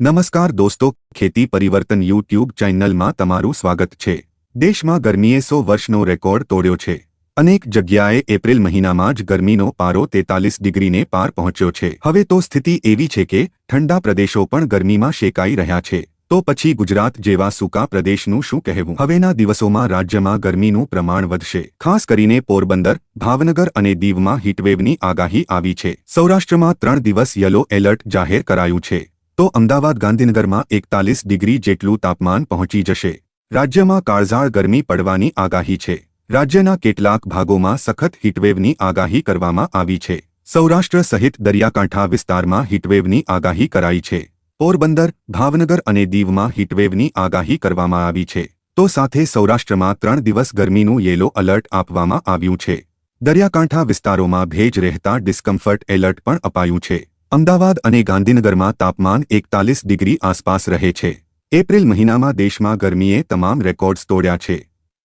નમસ્કાર દોસ્તો, ખેતી પરિવર્તન યુટ્યુબ ચેનલમાં તમારું સ્વાગત છે. દેશમાં ગરમીએ સો વર્ષનો રેકોર્ડ તોડ્યો છે. અનેક જગ્યાએ એપ્રિલ મહિનામાં જ ગરમીનો પારો તેતાલીસ ડિગ્રીને પાર પહોંચ્યો છે. હવે તો સ્થિતિ એવી છે કે ઠંડા પ્રદેશો પણ ગરમીમાં શેકાઈ રહ્યા છે. તો પછી ગુજરાત જેવા સૂકા પ્રદેશનું શું કહેવું? હવેના દિવસોમાં રાજ્યમાં ગરમીનું પ્રમાણ વધશે. ખાસ કરીને પોરબંદર, ભાવનગર અને દીવમાં હીટવેવની આગાહી આવી છે. સૌરાષ્ટ્રમાં ત્રણ દિવસ યલો એલર્ટ જાહેર કરાયું છે. તો અમદાવાદ ગાંધીનગરમાં એકતાલીસ ડિગ્રી જેટલું તાપમાન પહોંચી જશે. રાજ્યમાં કાળઝાળ ગરમી પડવાની આગાહી છે. રાજ્યના કેટલાક ભાગોમાં સખત હીટવેવની આગાહી કરવામાં આવી છે. સૌરાષ્ટ્ર સહિત દરિયાકાંઠા વિસ્તારમાં હીટવેવની આગાહી કરાઈ છે. પોરબંદર, ભાવનગર અને દીવમાં હીટવેવની આગાહી કરવામાં આવી છે. તો સાથે સૌરાષ્ટ્રમાં ત્રણ દિવસ ગરમીનું યેલો એલર્ટ આપવામાં આવ્યું છે. દરિયાકાંઠા વિસ્તારોમાં ભેજ રહેતા ડિસ્કમ્ફર્ટ એલર્ટ પણ અપાયું છે. અમદાવાદ અને ગાંધીનગરમાં તાપમાન એકતાલીસ ડિગ્રી આસપાસ રહે છે. એપ્રિલ મહિનામાં દેશમાં ગરમીએ તમામ રેકોર્ડ્સ તોડ્યા છે.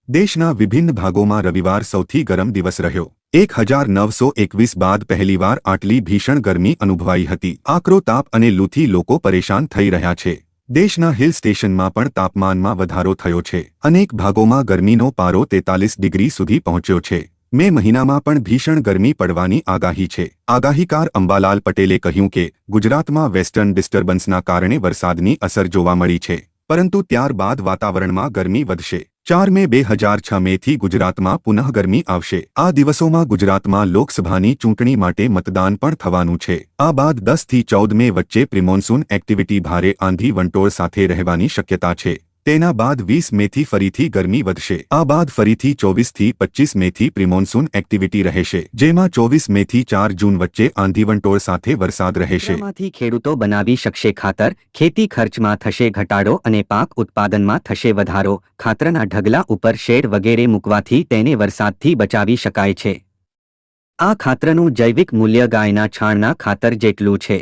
દેશના વિભિન્ન ભાગોમાં રવિવાર સૌથી ગરમ દિવસ રહ્યો. એક હજાર નવસો એકવીસ બાદ પહેલીવાર આટલી ભીષણ ગરમી અનુભવાઈ હતી. આકરો તાપ અને લૂથી લોકો પરેશાન થઈ રહ્યા છે. દેશના હિલ સ્ટેશનમાં પણ તાપમાનમાં વધારો થયો છે. અનેક ભાગોમાં ગરમીનો પારો તેતાલીસ ડિગ્રી સુધી પહોંચ્યો છે. મે મહિનામાં પણ ભીષણ ગરમી પડવાની આગાહી છે. આગાહીકાર અંબાલાલ પટેલે કહ્યું કે, ગુજરાતમાં વેસ્ટર્ન ડિસ્ટર્બન્સના કારણે વરસાદની અસર જોવા મળી છે. પરંતુ ત્યારબાદ વાતાવરણમાં ગરમી વધશે. ચાર મે બે હજાર છ મેથી ગુજરાતમાં પુનઃ ગરમી આવશે. આ દિવસોમાં ગુજરાતમાં લોકસભાની ચૂંટણી માટે મતદાન પણ થવાનું છે. આ બાદ દસથી ચૌદ મે વચ્ચે પ્રિમોન્સૂન એક્ટિવિટી ભારે આંધી વંટોળ સાથે રહેવાની શક્યતા છે. તેના બાદ વીસ મેથી ફરીથી ગરમી વધશે. આ બાદ ફરીથી ચોવીસથી પચ્ચીસ મેથી પ્રિમોન્સૂન એક્ટિવિટી રહેશે, જેમાં ચોવીસ મેથી ચાર જૂન વચ્ચે આંધીવંટોળ સાથે વરસાદ રહેશે. ખેડૂતો બનાવી શકશે ખાતર, ખેતી ખર્ચમાં થશે ઘટાડો અને પાક ઉત્પાદનમાં થશે વધારો. ખાતરના ઢગલા ઉપર શેડ વગેરે મૂકવાથી તેને વરસાદથી બચાવી શકાય છે. આ ખાતરનું જૈવિક મૂલ્ય ગાયના છાણના ખાતર જેટલું છે.